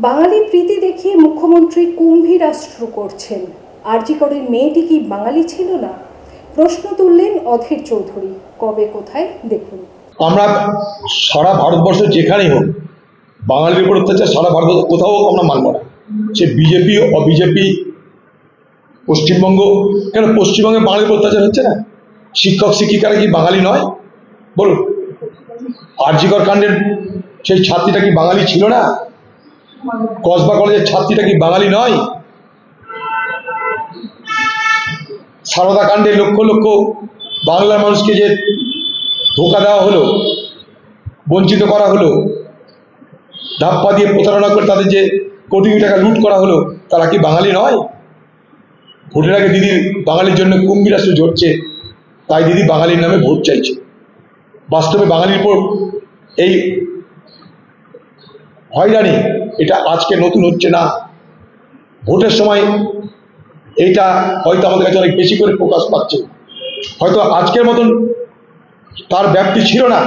বাঙালি প্রীতি দেখিয়ে মুখ্যমন্ত্রী কুম্ভীরাষ্ট্র করছেন। আরজিকরের মেয়েটি কি বাঙালি ছিল না? প্রশ্ন তুললেন অধীর চৌধুরী। কবে কোথায়? দেখুন। আমরা সারা ভারতবর্ষ যেখানেই হোক, বাঙালির উপর অত্যাচার সারা ভারত, কোথাও আমরা মানব না। সে বিজেপি ও বিজেপি পশ্চিমবঙ্গ, কেন পশ্চিমবঙ্গে বাঙালির অত্যাচার হচ্ছে না? শিক্ষক, শিক্ষিকারা কি বাঙালি নয়? বলুন। আরজিকর কাণ্ডের সেই ছাত্রীটা কি বাঙালি ছিল না? কসবা কলেজের ছাত্রীটা কি বাঙালি নয়? সারদা কাণ্ডে লক্ষ লক্ষ বাংলার মানুষকে যে ধোকা দেওয়া হলো, বঞ্চিত করা হলো, ধাপ্পা দিয়ে প্রতারণা করে তাদের যে কোটি টাকা লুট করা হলো, তারা কি বাঙালি নয়? ভোটের আগে দিদি বাঙালির জন্য কুম্ভীরাষ্ট্র ঝরছে, তাই দিদি বাঙালির নামে ভোট চাইছে। বাস্তবে বাঙালির উপর এই হয়রানি এটা আজকে নতুন হচ্ছে না। ভোটের সময় এইটা হয়তো আমাদের কাছে অনেক বেশি করে প্রকাশ পাচ্ছে। হয়তো আজকের মতন তার ব্যাপ্তি ছিল না,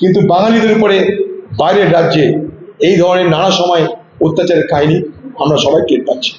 কিন্তু বাঙালিদের উপরে বাইরের রাজ্যে এই ধরনের নানা সময় অত্যাচারের কাহিনী আমরা সবাই টের পাচ্ছি।